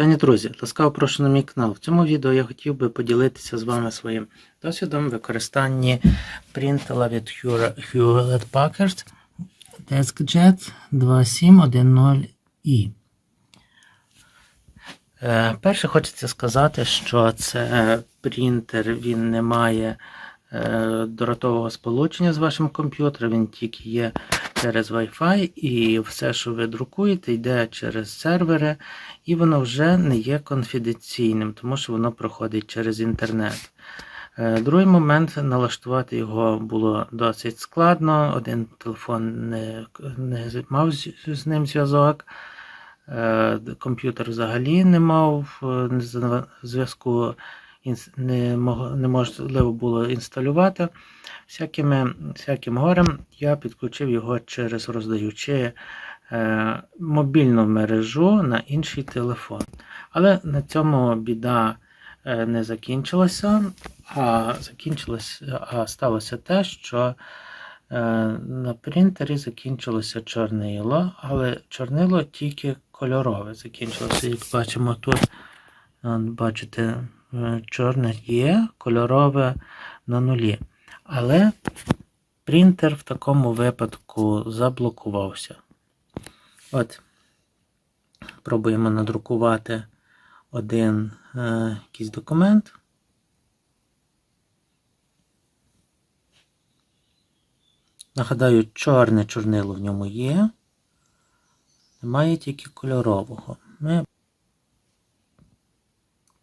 Вітання, друзі! Ласкаво прошу на мій канал. В цьому відео я хотів би поділитися з вами своїм досвідом використання принтера від Hewlett- Packard DeskJet 2710i. Е, Перше хочеться сказати, що це принтер, він не має е, дротового сполучення з вашим комп'ютером, він тільки є через Wi-Fi, і все, що ви друкуєте, йде через сервери, і воно вже не є конфіденційним, тому що воно проходить через інтернет. Е, Другий момент налаштувати його було досить складно. Один телефон не, не мав з, з ним зв'язок. Е, Комп'ютер взагалі не мав е, зв'язку, неможливо було інсталювати. Всякими, всяким горем я підключив його через роздаючи е, мобільну мережу на інший телефон. Але на цьому біда е, не закінчилася, а закінчилося, а сталося те, що е, на принтері закінчилося чорнило, але чорнило тільки кольорове закінчилося. Як бачимо тут, бачите, чорне є, кольорове на нулі. Але принтер в такому випадку заблокувався. От, пробуємо надрукувати один е, якийсь документ. Нагадаю, чорне чорнило в ньому є. Немає тільки кольорового. Ми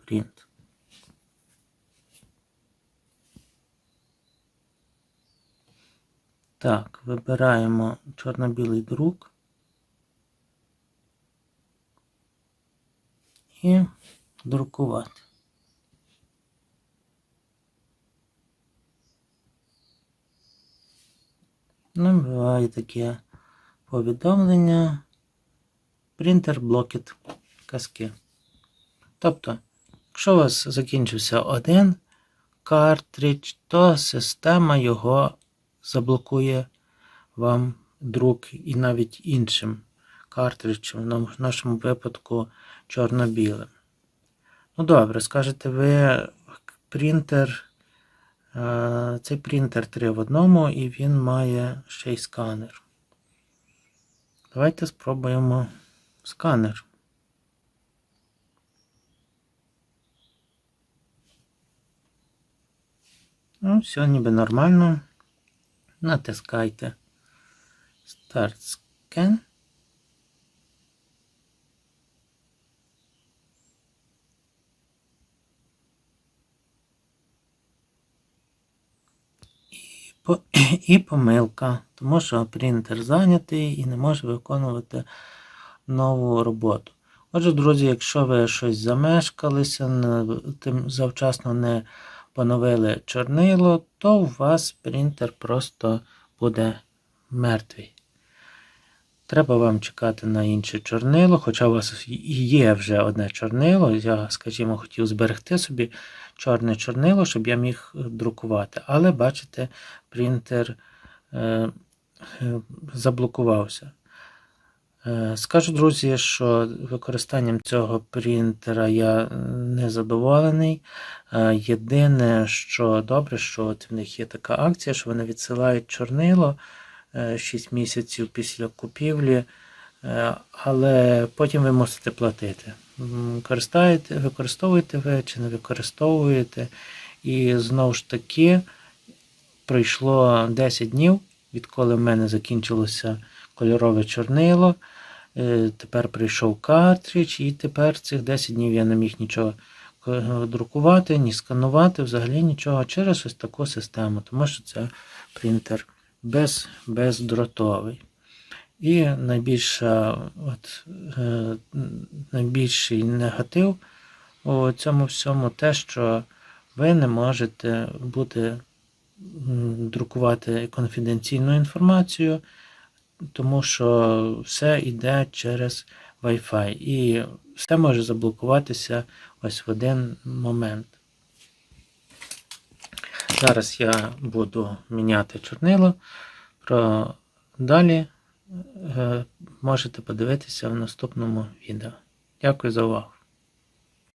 принт. Так, вибираємо чорно-білий друк. І друкувати. Ну, буває таке повідомлення. Принтер блокет казки. Тобто, якщо у вас закінчився один картридж, то система його заблокує вам друк і навіть іншим картриджем, в нашому випадку чорно-білим. Ну добре, скажете ви, принтер, е, цей принтер 3 в одному і він має ще й сканер. Давайте спробуємо сканер. Ну, все ніби нормально. Натискайте Start Scan. І, помилка, тому що принтер зайнятий і не може виконувати нову роботу. Отже, друзі, якщо ви щось замешкалися, завчасно не поновили чорнило, то у вас принтер просто буде мертвий. Треба вам чекати на інше чорнило, хоча у вас є вже одне чорнило. Я, скажімо, хотів зберегти собі чорне чорнило, щоб я міг друкувати. Але, бачите, принтер е, е, заблокувався. Е, Скажу, друзі, що використанням цього принтера я не задоволений. Е, Єдине, що добре, що от в них є така акція, що вони відсилають чорнило е, 6 місяців після купівлі, е, але потім ви мусите платити. Використовуєте ви чи не використовуєте. І знову ж таки пройшло 10 днів, відколи в мене закінчилося кольорове чорнило. Е, Тепер прийшов картридж, і тепер цих 10 днів я не міг нічого е, друкувати, ні сканувати, взагалі нічого через ось таку систему, тому що це принтер без, бездротовий. І найбільша, от, е, найбільший негатив у цьому всьому те, що ви не можете бути друкувати конфіденційну інформацію, тому що все йде через Wi-Fi. І все може заблокуватися ось в один момент. Зараз я буду міняти чорнило. Про далі е, можете подивитися в наступному відео. Дякую за увагу.